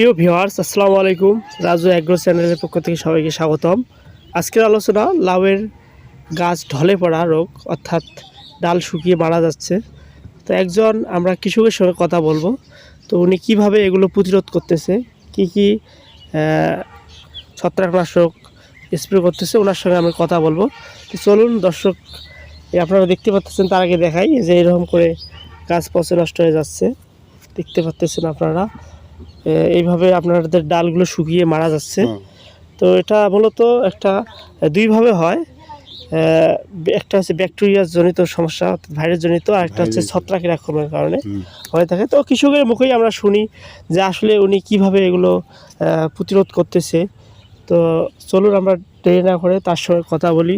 প্রিয় ভিওয়ার্স আসসালামু আলাইকুম। রাজু অ্যাগ্রো চ্যানেলের পক্ষ থেকে সবাইকে স্বাগতম। আজকের আলোচনা, লাউয়ের গাছ ঢলে পড়া রোগ, অর্থাৎ ডাল শুকিয়ে মারা যাচ্ছে। তো একজন আমরা কৃষকের সঙ্গে কথা বলব। তো উনি কীভাবে এগুলো প্রতিরোধ করতেছে, কি কি ছত্রাকনাশক স্প্রে করতেছে, ওনার সঙ্গে আমি কথা বলব। তো চলুন দর্শক আপনারা দেখতে পাচ্ছেন, তার আগে দেখাই যে এরকম করে গাছ পচে নষ্ট হয়ে যাচ্ছে। দেখতে পাচ্ছেন আপনারা। এইভাবে আপনাদের ডালগুলো শুকিয়ে মারা যাচ্ছে। তো এটা মূলত একটা দুইভাবে হয়। একটা হচ্ছে ব্যাকটেরিয়া জনিত সমস্যা ভাইরাস জনিত আর একটা হচ্ছে। ছত্রাকের আক্রমণের কারণে হয়ে থাকে। তো কৃষকের মুখেই আমরা শুনি যে আসলে উনি কীভাবে এগুলো প্রতিরোধ করতেছে। তো চলুন আমরা দেরি না করে তার সঙ্গে কথা বলি।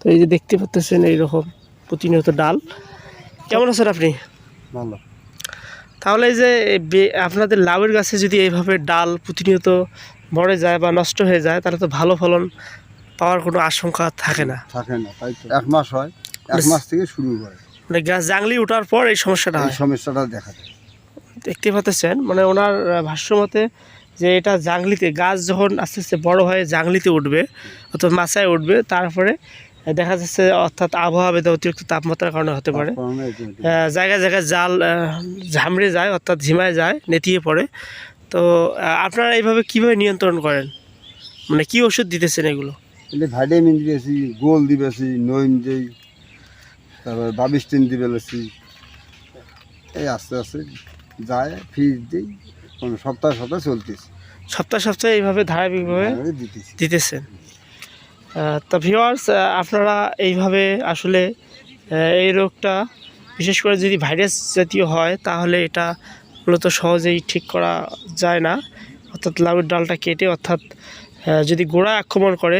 তো এই যে দেখতে পাচ্তেছেন এইরকম প্রতিনিয়ত ডাল। কেমন আছেন আপনি? ভালো। তাহলে যে আপনাদের লাউয়ের গাছে যদি এইভাবে ডাল প্রতিনিয়ত মরে যায় বা নষ্ট হয়ে যায় তাহলে তো ভালো ফলন পাওয়ার কোনো আশঙ্কা থাকে না। থাকে না তাই তো। এক মাস হয় এক মাস থেকে শুরু হয়। মানে গাছ জাংলি ওঠার পর এই সমস্যাটা হয়। সমস্যাটা দেখা যায়। দেখতে পাচ্ছেন মানে ওনার ভাষ্য মতে যে এটা জাংলিতে গাছ যখন আস্তে আস্তে বড় হয়ে জাংলিতে উঠবে অথবা মাচায় উঠবে তারপরে দেখা যাচ্ছে অর্থাৎ আবহাওয়া অতিরিক্ত তাপমাত্রার কারণে হতে পারে। জায়গায় জায়গায় জাল ঝামড়ে যায় অর্থাৎ ঝিমায় যায় নেতিয়ে পড়ে। তো আপনারা এইভাবে কীভাবে নিয়ন্ত্রণ করেন? মানে কি ওষুধ দিতেছেন এগুলো? ভাইটামিন দিয়েছি গোল দিবেছি নইম দিই তারপরে বাবিস্টিন দিবেছি এই আস্তে আস্তে যায় ফিজ দিই কোনো সপ্তাহে সপ্তাহে চলতেছে। সপ্তাহে সপ্তাহে এইভাবে ধারাবাহিকভাবে দিতেছেন? তা ভিওয়ার্স আপনারা এইভাবে আসলে এই রোগটা বিশেষ করে যদি ভাইরাস জাতীয় হয় তাহলে এটা মূলত সহজেই ঠিক করা যায় না। অর্থাৎ লাউয়ের ডালটা কেটে অর্থাৎ যদি গোড়া আক্রমণ করে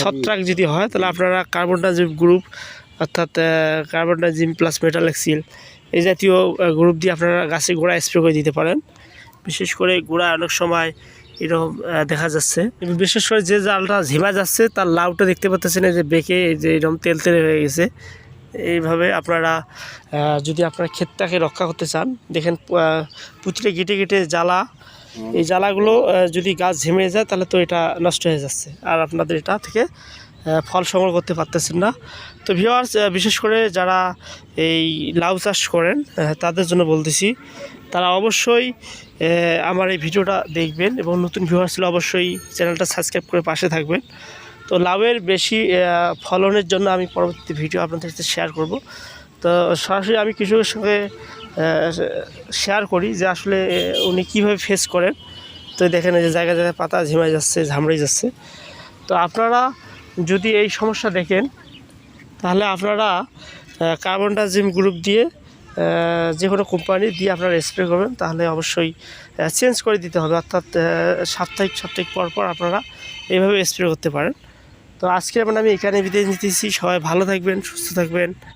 ছত্রাক যদি হয় তাহলে আপনারা কার্বনডাজিম গ্রুপ অর্থাৎ কার্বনডাজিম প্লাস মেটালেক্সিল এই জাতীয় গ্রুপ দিয়ে আপনারা গাছের গোড়া স্প্রে করে দিতে পারেন। বিশেষ করে গোড়া অনেক সময় এরকম দেখা যাচ্ছে। বিশেষ করে যে জালটা ঝিমা যাচ্ছে, তার লাউটা দেখতে পাচ্ছেন এই যে বেঁকে যে এরকম তেল তেলে হয়ে গেছে। এইভাবে আপনারা যদি আপনার ক্ষেতটাকে রক্ষা করতে চান, দেখেন পুঁতিটা কেটে কেটে জ্বালা, এই জ্বালাগুলো যদি গাছ ঝেমে যায়, তাহলে তো এটা নষ্ট হয়ে যাচ্ছে। আর আপনাদের এটা থেকে ফল সংগ্রহ করতে পারতেছেন না। তো ভিওয়ার্স বিশেষ করে যারা এই লাউ চাষ করেন তাদের জন্য বলতেছি তারা অবশ্যই আমার এই ভিডিওটা দেখবেন এবং নতুন ভিউয়ার্স ছিল অবশ্যই চ্যানেলটা সাবস্ক্রাইব করে পাশে থাকবেন। তো লাউয়ের বেশি ফলনের জন্য আমি পরবর্তী ভিডিও আপনাদের সাথে শেয়ার করব। তো সরাসরি আমি কৃষকের সঙ্গে শেয়ার করি যে আসলে উনি কীভাবে ফেস করেন। তো দেখেন যে জায়গায় জায়গায় পাতা ঝিমাই যাচ্ছে ঝামড়ে যাচ্ছে। তো আপনারা যদি এই সমস্যা দেখেন, তাহলে আপনারা কার্বন ডাইজিম গ্রুপ দিয়ে যে কোনো কোম্পানি দিয়ে আপনারা স্প্রে করবেন, তাহলে অবশ্যই চেঞ্জ করে দিতে হবে। অর্থাৎ সাপ্তাহিক সাপ্তাহিক পর পর আপনারা এইভাবে স্প্রে করতে পারেন। তো আজকে মানে আমি এখানে বিদায় নিতেছি। সবাই ভালো থাকবেন, সুস্থ থাকবেন।